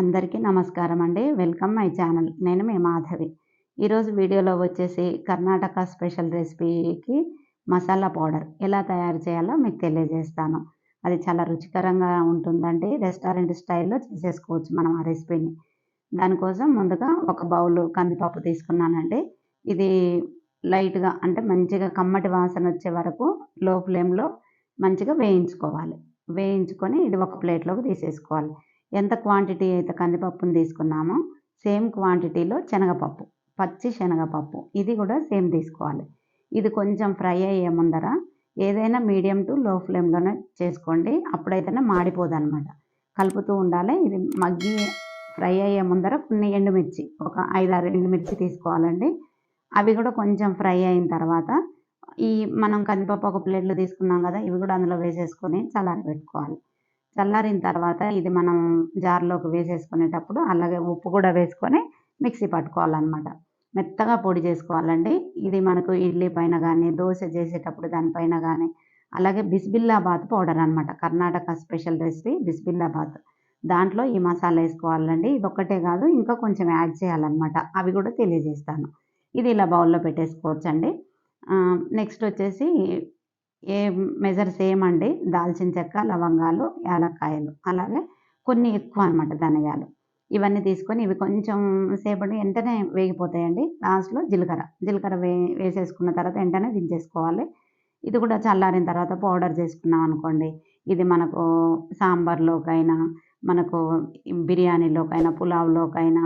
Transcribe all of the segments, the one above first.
అందరికీ నమస్కారం అండి. Welcome my channel. నేను మీ మాధవి. ఈరోజు వీడియోలో వచ్చేసి కర్ణాటక స్పెషల్ రెసిపీకి మసాలా పౌడర్ ఎలా తయారు చేయాలో మీకు తెలియజేస్తాను. అది చాలా రుచికరంగా ఉంటుందండి. రెస్టారెంట్ స్టైల్లో చేసేసుకోవచ్చు మనం ఆ రెసిపీని. దానికోసం ముందుగా ఒక బౌల్ కందిపప్పు తీసుకున్నానండి. ఇది లైట్గా అంటే మంచిగా కమ్మటి వాసన వచ్చే వరకు లో ఫ్లేమ్లో మంచిగా వేయించుకోవాలి. వేయించుకొని ఇది ఒక ప్లేట్లోకి తీసేసుకోవాలి. ఎంత క్వాంటిటీ అయితే కందిపప్పుని తీసుకున్నామో సేమ్ క్వాంటిటీలో శనగపప్పు పచ్చి శనగపప్పు. ఇది కూడా సేమ్ తీసుకోవాలి. ఇది కొంచెం ఫ్రై అయ్యే ముందర ఏదైనా మీడియం టు లో ఫ్లేమ్లోనే చేసుకోండి. అప్పుడైతేనే మాడిపోదు అనమాట కలుపుతూ ఉండాలి. ఇది మగ్గి ఫ్రై అయ్యే ముందర కొన్ని ఎండుమిర్చి ఒక ఐదారు ఎండుమిర్చి తీసుకోవాలండి. అవి కూడా కొంచెం ఫ్రై అయిన తర్వాత ఈ మనం కందిపప్పు ఒక ప్లేట్లో తీసుకున్నాం కదా ఇవి కూడా అందులో వేసేసుకొని చల్లారబెట్టుకోవాలి. చల్లారిన తర్వాత ఇది మనం జార్లోకి వేసేసుకునేటప్పుడు అలాగే ఉప్పు కూడా వేసుకొని మిక్సీ పట్టుకోవాలన్నమాట. మెత్తగా పొడి చేసుకోవాలండి. ఇది మనకు ఇడ్లీ పైన కానీ దోశ చేసేటప్పుడు దానిపైన కానీ అలాగే బిస్బిల్లాబాత్ పౌడర్ అనమాట కర్ణాటక స్పెషల్ రెసిపీ బిస్బిల్లాబాత్ దాంట్లో ఈ మసాలా వేసుకోవాలండి. ఇది ఒక్కటే కాదు ఇంకా కొంచెం యాడ్ చేయాలన్నమాట. అవి కూడా తెలియజేస్తాను. ఇది ఇలా బౌల్లో పెట్టేసుకోవచ్చండి. నెక్స్ట్ వచ్చేసి ఏ మెజర్ సేమ్ అండి. దాల్చిన చెక్క లవంగాలు యాలక్కాయలు. అలాగే కొన్ని ఎక్కువ అనమాట ధనియాలు. ఇవన్నీ తీసుకొని ఇవి కొంచెం సేపటి వెంటనే వేగిపోతాయండి. లాస్ట్లో జీలకర్ర. జీలకర్ర వే వేసేసుకున్న తర్వాత వెంటనే దించేసుకోవాలి. ఇది కూడా చల్లారిన తర్వాత పౌడర్ చేసుకున్నాం అనుకోండి. ఇది మనకు సాంబార్లోకైనా మనకు బిర్యానీలోకైనా పులావ్లోకైనా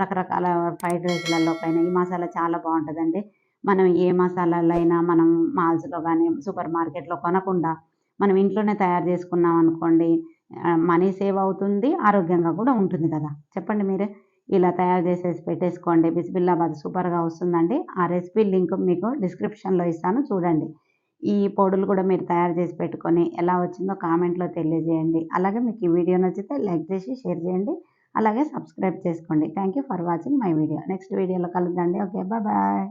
రకరకాల ఫ్రైడ్ రైస్లలోకైనా ఈ మసాలా చాలా బాగుంటుందండి. మనం ఏ మసాలాలైనా మనం మాల్స్లో కానీ సూపర్ మార్కెట్లో కొనకుండా మనం ఇంట్లోనే తయారు చేసుకున్నాం అనుకోండి మనీ సేవ్ అవుతుంది ఆరోగ్యంగా కూడా ఉంటుంది కదా. చెప్పండి మీరే. ఇలా తయారు చేసేసి పెట్టేసుకోండి. బిస్బిల్లాబాద్ సూపర్గా వస్తుందండి. ఆ రెసిపీ లింక్ మీకు డిస్క్రిప్షన్లో ఇస్తాను. చూడండి. ఈ పొడులు కూడా మీరు తయారు చేసి పెట్టుకొని ఎలా వచ్చిందో కామెంట్లో తెలియజేయండి. అలాగే మీకు ఈ వీడియో నచ్చితే లైక్ చేసి షేర్ చేయండి. అలాగే సబ్స్క్రైబ్ చేసుకోండి. Thank you for watching my video. Next వీడియోలో కలుద్దండి ఓకే. Bye bye.